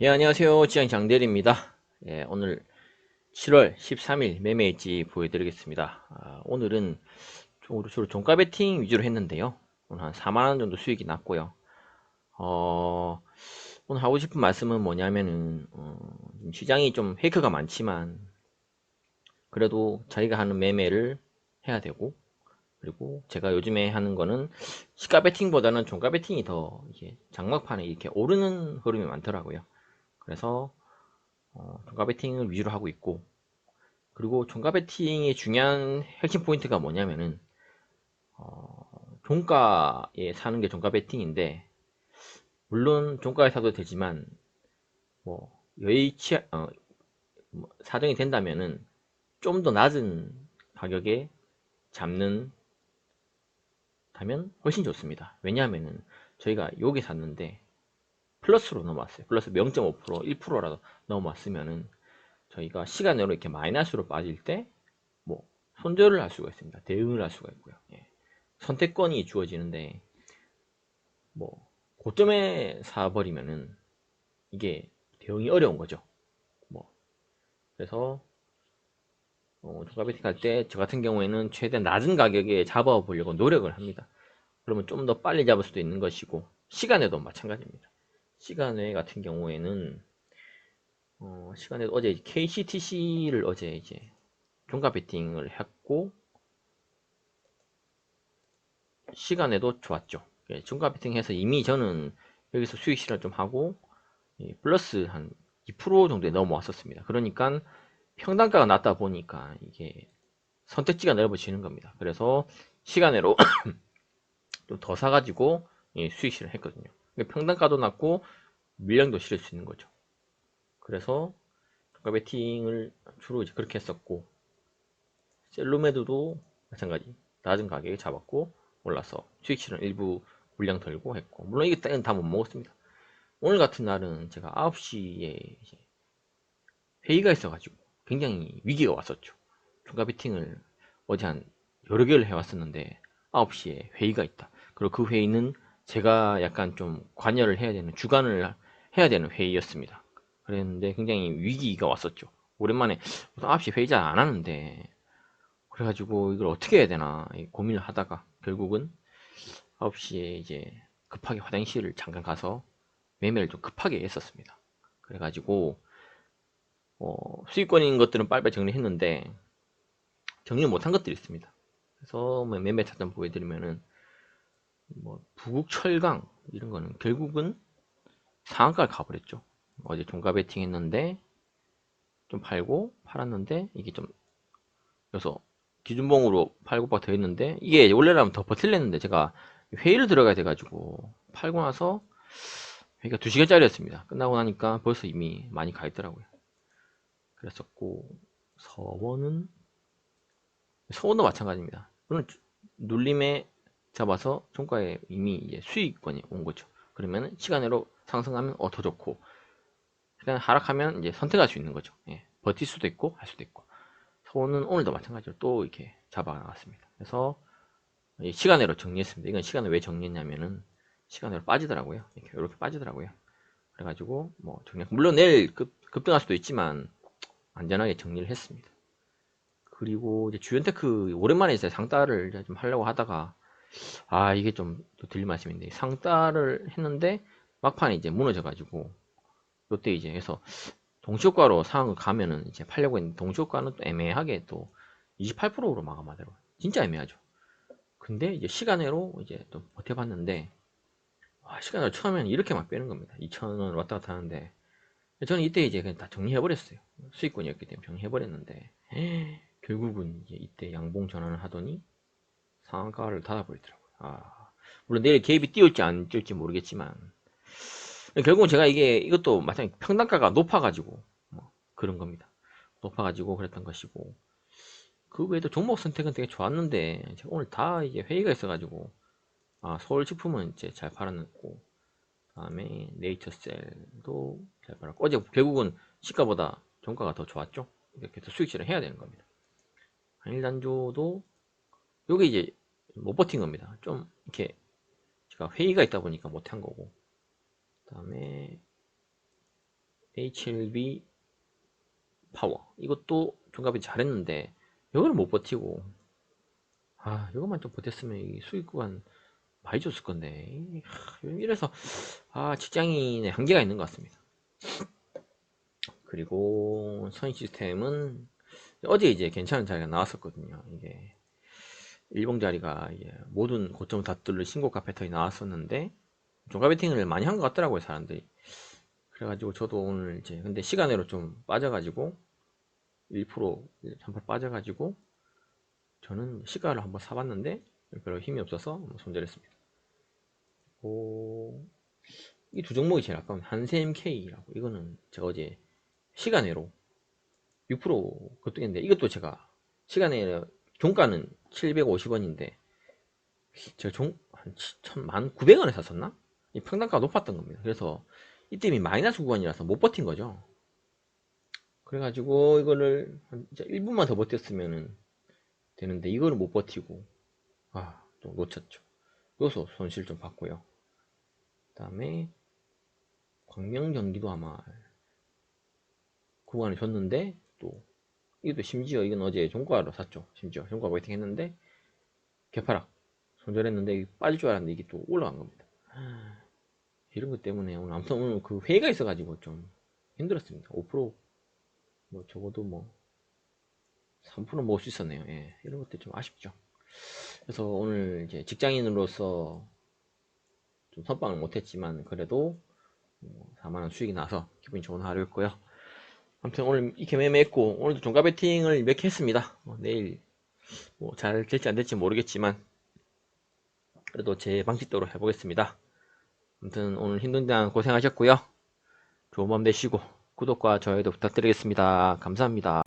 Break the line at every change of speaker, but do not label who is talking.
예, 안녕하세요. 지장 장대리입니다. 예, 오늘 7월 13일 매매일지 보여드리겠습니다. 아, 오늘은 주로 종가 베팅 위주로 했는데요. 오늘 한 4만원 정도 수익이 났고요. 어, 오늘 하고 싶은 말씀은 뭐냐면은, 어, 시장이 좀 페이크가 많지만, 그래도 자기가 하는 매매를 해야 되고, 그리고 제가 요즘에 하는 거는 시가 베팅보다는 종가 베팅이 더 장막판에 이렇게 오르는 흐름이 많더라고요. 그래서 어, 종가 베팅을 위주로 하고 있고 그리고 종가 베팅의 중요한 핵심 포인트가 뭐냐면은 어, 종가에 사는 게 종가 베팅인데 물론 종가에 사도 되지만 뭐 여의치 어, 뭐 사정이 된다면은 좀 더 낮은 가격에 잡는 다면 훨씬 좋습니다. 왜냐하면은 저희가 여기 샀는데 플러스로 넘어왔어요. 플러스 0.5% 1%라도 넘어왔으면은 저희가 시간으로 이렇게 마이너스로 빠질 때 뭐 손절을 할 수가 있습니다. 대응을 할 수가 있고요. 예. 선택권이 주어지는데 뭐 고점에 사버리면은 이게 대응이 어려운 거죠. 뭐 그래서 어, 종가 베팅 할 때 저 같은 경우에는 최대한 낮은 가격에 잡아보려고 노력을 합니다. 그러면 좀 더 빨리 잡을 수도 있는 것이고 시간에도 마찬가지입니다. 시간외 같은 경우에는 어, 시간에 어제 KCTC를 어제 이제 종가 베팅을 했고 시간에도 좋았죠. 예, 종가 베팅해서 이미 저는 여기서 수익 실현 좀 하고 예, 플러스 한 2% 정도에 넘어왔었습니다. 그러니까 평단가가 낮다 보니까 이게 선택지가 넓어지는 겁니다. 그래서 시간으로 좀 더 사가지고 예, 수익 실현 했거든요. 평단가도 낮고 물량도 실을 수 있는 거죠. 그래서 종가 베팅을 주로 이제 그렇게 했었고 셀로메드도 마찬가지 낮은 가격에 잡았고 올라서 수익 실은 일부 물량 덜고 했고 물론 이게 다 못 먹었습니다. 오늘 같은 날은 제가 9시에 회의가 있어가지고 굉장히 위기가 왔었죠. 종가 베팅을 어제 한 여러 개를 해왔었는데 9시에 회의가 있다. 그리고 그 회의는 제가 약간 좀 관여를 해야 되는 주관을 해야 되는 회의였습니다. 그랬는데 굉장히 위기가 왔었죠. 오랜만에 9시 회의 잘 안 하는데 그래가지고 이걸 어떻게 해야 되나 고민을 하다가 결국은 9시에 이제 급하게 화장실을 잠깐 가서 매매를 좀 급하게 했었습니다. 그래가지고 어, 수익권인 것들은 빨리빨리 정리했는데 정리 못한 것들이 있습니다. 그래서 뭐 매매 차점 보여드리면은 뭐 부국 철강 이런 거는 결국은 상한가를 가버렸죠. 어제 종가 베팅 했는데 좀 팔고 팔았는데 이게 좀 그래서 기준봉으로 팔고 더 했는데 이게 원래라면 더 버틸랬는데 제가 회의를 들어가야 돼가지고 팔고 나서 회의가 2시간짜리였습니다. 끝나고 나니까 벌써 이미 많이 가 있더라고요. 그랬었고 서원은 서원도 마찬가지입니다. 물론 눌림에 잡아서 종가에 이미 이제 수익권이 온 거죠. 그러면 시간으로 상승하면 어, 더 좋고 시간 하락하면 이제 선택할 수 있는 거죠. 예, 버틸 수도 있고 할 수도 있고 소는 오늘도 마찬가지로 또 이렇게 잡아 나갔습니다. 그래서 시간으로 정리했습니다. 이건 시간을 왜 정리했냐면은 시간으로 빠지더라고요. 이렇게 이렇게 빠지더라고요. 그래가지고 뭐 정리 물론 내일 급, 급등할 수도 있지만 안전하게 정리를 했습니다. 그리고 이제 주연테크 오랜만에 이제 상따를 좀 하려고 하다가 아 이게 좀또 들릴 말씀인데 상따를 했는데 막판에 이제 무너져가지고 요때 이제 해서 동시효과로 상황을 가면은 이제 팔려고 했는데 동시효과는 또 애매하게 또 28%로 마감하더라고요. 진짜 애매하죠. 근데 이제 시간으로 이제 또 버텨봤는데 와, 시간으로 처음에는 이렇게 막 빼는 겁니다. 2,000원 왔다 갔다 하는데 저는 이때 이제 그냥 다 정리해버렸어요. 수익권이었기 때문에 정리해버렸는데 결국은 이제 이때 양봉 전환을 하더니 상한가를 닫아버리더라고요. 아, 물론 내일 개입이 띄울지 안 띄울지 모르겠지만 결국은 제가 이게 이것도 마찬가지 평단가가 높아가지고 뭐 그런 겁니다. 높아가지고 그랬던 것이고 그 외에도 종목 선택은 되게 좋았는데 제가 오늘 다 이제 회의가 있어가지고 아 서울식품은 이제 잘 팔아놨고 다음에 네이처셀도 잘 팔았고 어제 결국은 시가보다 종가가 더 좋았죠. 이렇게 해서 수익 실현 해야 되는 겁니다. 한일단조도 요게 이제 못 버틴 겁니다. 좀 이렇게 제가 회의가 있다 보니까 못 한 거고. 그 다음에 HLB 파워. 이것도 종합이 잘했는데 이거는 못 버티고. 아 이것만 좀 버텼으면 이 수익 구간 많이 줬을 건데. 하, 이래서 아 직장인의 한계가 있는 것 같습니다. 그리고 선 시스템은 어제 이제 괜찮은 자리가 나왔었거든요. 이게 일봉 자리가 이제 모든 고점 다 뚫는 신고가 패턴이 나왔었는데 종가 베팅을 많이 한 것 같더라고요 사람들이 그래가지고 저도 오늘 이제 근데 시간으로 좀 빠져가지고 1% 3% 빠져가지고 저는 시가를 한번 사봤는데 별로 힘이 없어서 손절했습니다. 이두 종목이 제일 아까운 한샘K라고 이거는 제가 어제 시간으로 6% 급등했는데 이것도 제가 시간에 종가는 750원인데 제가 종한 1,900원에 샀었나? 이 평단가가 높았던 겁니다. 그래서 이때이 마이너스 구간이라서 못 버틴 거죠. 그래가지고 이거를 한 1분만 더 버텼으면 되는데 이거를 못 버티고 아또 놓쳤죠. 요소 손실 좀 봤고요. 그 다음에 광명전기도 아마 구간을 줬는데 또 이것도 심지어 이건 어제 종가로 샀죠. 심지어 종가 웨이팅 했는데 개파락 손절했는데 빠질 줄 알았는데 이게 또 올라간 겁니다. 이런 것 때문에 오늘 아무튼 오늘 그 회의가 있어가지고 좀 힘들었습니다. 5%뭐 적어도 뭐 3% 먹을 수 있었네요. 예, 이런 것들 좀 아쉽죠. 그래서 오늘 이제 직장인으로서 좀 선방을 못했지만 그래도 4만원 뭐 수익이 나서 기분이 좋은 하루였고요. 아무튼 오늘 이렇게 매매했고 오늘도 종가 베팅을 몇 개 했습니다. 뭐 내일 뭐 잘 될지 안 될지 모르겠지만 그래도 제 방식대로 해보겠습니다. 아무튼 오늘 힘든 데 고생하셨고요. 좋은 밤 되시고 구독과 좋아요도 부탁드리겠습니다. 감사합니다.